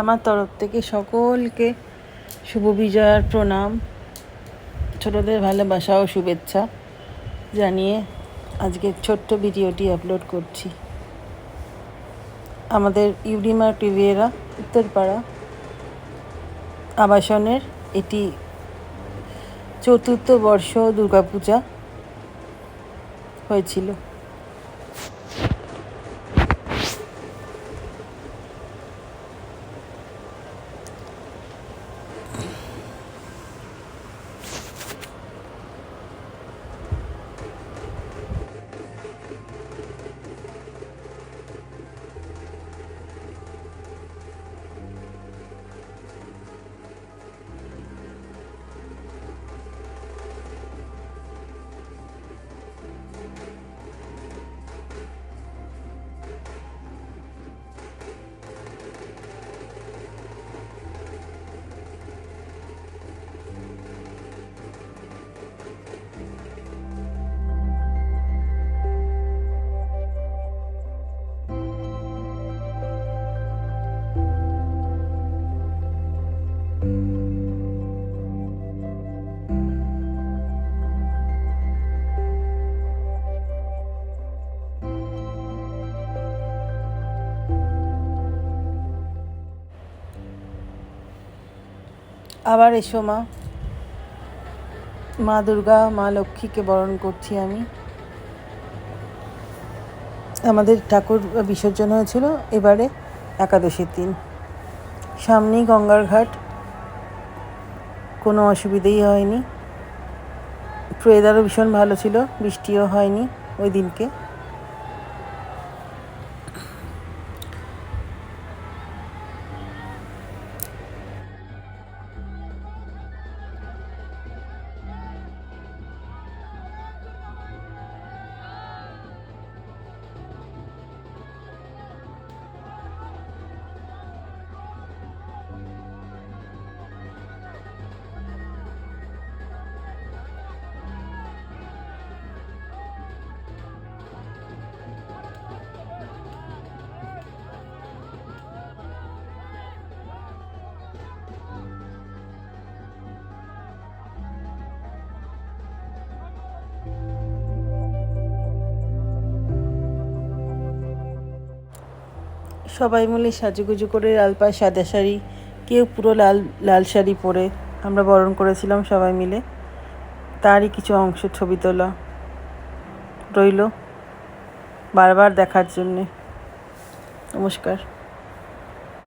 আমার তরফ থেকে সকলকে শুভ বিজয়ার প্রণাম, ছোটদের ভালোবাসা ও শুভেচ্ছা জানিয়ে আজকে ছোট্ট ভিডিওটি আপলোড করছি। আমাদের ইউডিমার টিভিয়েরা উত্তরপাড়া আবাসনের এটি চতুর্থ বর্ষ দুর্গাপূজা হয়েছিল। আবার এসো মা। মা দুর্গা, মা লক্ষ্মীকে বরণ করছি আমি। আমাদের ঠাকুর বিসর্জন হয়েছিল এবারে একাদশীর দিন। সামনেই গঙ্গার ঘাট। কোনো অসুবিধেই হয়নি। ওয়েদারও ভীষণ ভালো ছিল, বৃষ্টিও হয়নি ওই দিনকে। সবাই মিলে সাজুগুজু করে লাল পায় সাদা শাড়ি, কেউ পুরো লাল লাল শাড়ি পরে আমরা বরণ করেছিলাম সবাই মিলে। তারই কিছু অংশ ছবি তোলা রইল বারবার দেখার জন্যে। নমস্কার।